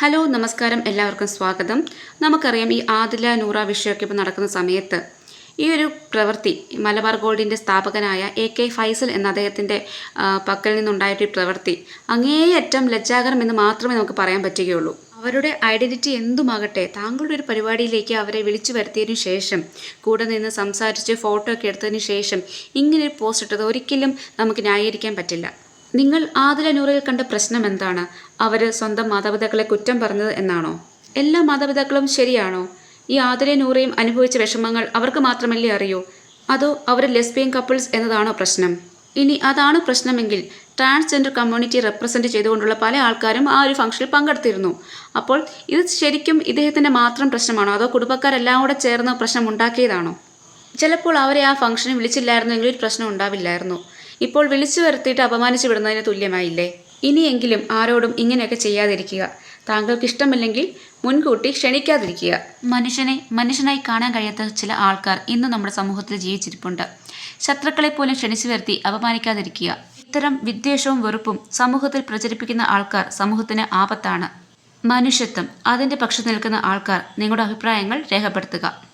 Hello നമസ്കാരം. എല്ലാവർക്കും സ്വാഗതം. നമുക്കറിയാം ഈ ആദില നൂറ വിഷയമൊക്കെ ഇപ്പോൾ നടക്കുന്ന സമയത്ത് ഈ ഒരു പ്രവൃത്തി മലബാർ ഗോൾഡിന്റെ സ്ഥാപകനായ എ കെ ഫൈസൽ എന്ന അദ്ദേഹത്തിന്റെ പക്കൽ നിന്നുണ്ടായിട്ട് ഈ പ്രവൃത്തി അങ്ങേയറ്റം ലജ്ജാകരം എന്ന് മാത്രമേ നമുക്ക് പറയാൻ പറ്റുകയുള്ളൂ. അവരുടെ ഐഡന്റിറ്റി എന്തുമാകട്ടെ താങ്കളുടെ ഒരു പരിപാടിയിലേക്ക് അവരെ വിളിച്ചു വരുത്തിയതിനു ശേഷം കൂടെ നിന്ന് സംസാരിച്ച് ഫോട്ടോ ഒക്കെ എടുത്തതിന് ശേഷം ഇങ്ങനെ ഒരു പോസ്റ്റ് ഇട്ടത് ഒരിക്കലും നമുക്ക് ന്യായീകരിക്കാൻ പറ്റില്ല. നിങ്ങൾ ആദില നൂറിൽ കണ്ട പ്രശ്നം എന്താണ്? അവർ സ്വന്തം മാതാപിതാക്കളെ കുറ്റം പറഞ്ഞത് എന്നാണോ? എല്ലാ മാതാപിതാക്കളും ശരിയാണോ? ഈ ആദില നൂറയും അനുഭവിച്ച വിഷമങ്ങൾ അവർക്ക് മാത്രമല്ലേ അറിയൂ? അതോ അവർ ലെസ്ബിയൻ കപ്പിൾസ് എന്നതാണോ പ്രശ്നം? ഇനി അതാണ് പ്രശ്നമെങ്കിൽ ട്രാൻസ്ജെൻഡർ കമ്മ്യൂണിറ്റി റെപ്രസെന്റ് ചെയ്തുകൊണ്ടുള്ള പല ആൾക്കാരും ആ ഒരു ഫംഗ്ഷനിൽ പങ്കെടുത്തിരുന്നു. അപ്പോൾ ഇത് ശരിക്കും ഇദ്ദേഹത്തിന്റെ മാത്രം പ്രശ്നമാണോ? അതോ കുടുംബക്കാരെല്ലാം കൂടെ ചേർന്ന് പ്രശ്നം ഉണ്ടാക്കിയതാണോ? ചിലപ്പോൾ അവരെ ആ ഫംഗ്ഷന് വിളിച്ചില്ലായിരുന്നെങ്കിൽ ഒരു പ്രശ്നം ഉണ്ടാവില്ലായിരുന്നു. ഇപ്പോൾ വിളിച്ചു വരുത്തിയിട്ട് അപമാനിച്ചു വിടുന്നതിന് തുല്യമായില്ലേ? ഇനിയെങ്കിലും ആരോടും ഇങ്ങനെയൊക്കെ ചെയ്യാതിരിക്കുക. താങ്കൾക്ക് ഇഷ്ടമില്ലെങ്കിൽ മുൻകൂട്ടി ക്ഷണിക്കാതിരിക്കുക. മനുഷ്യനെ മനുഷ്യനായി കാണാൻ കഴിയാത്ത ചില ആൾക്കാർ ഇന്ന് നമ്മുടെ സമൂഹത്തിൽ ജീവിച്ചിരിപ്പുണ്ട്. ശത്രുക്കളെ പോലും ക്ഷണിച്ചു വരുത്തി അപമാനിക്കാതിരിക്കുക. ഇത്തരം വിദ്വേഷവും വെറുപ്പും സമൂഹത്തിൽ പ്രചരിപ്പിക്കുന്ന ആൾക്കാർ സമൂഹത്തിന് ആപത്താണ്. മനുഷ്യത്വം അതിന്റെ പക്ഷത്ത് നിൽക്കുന്ന ആൾക്കാർ നിങ്ങളുടെ അഭിപ്രായങ്ങൾ രേഖപ്പെടുത്തുക.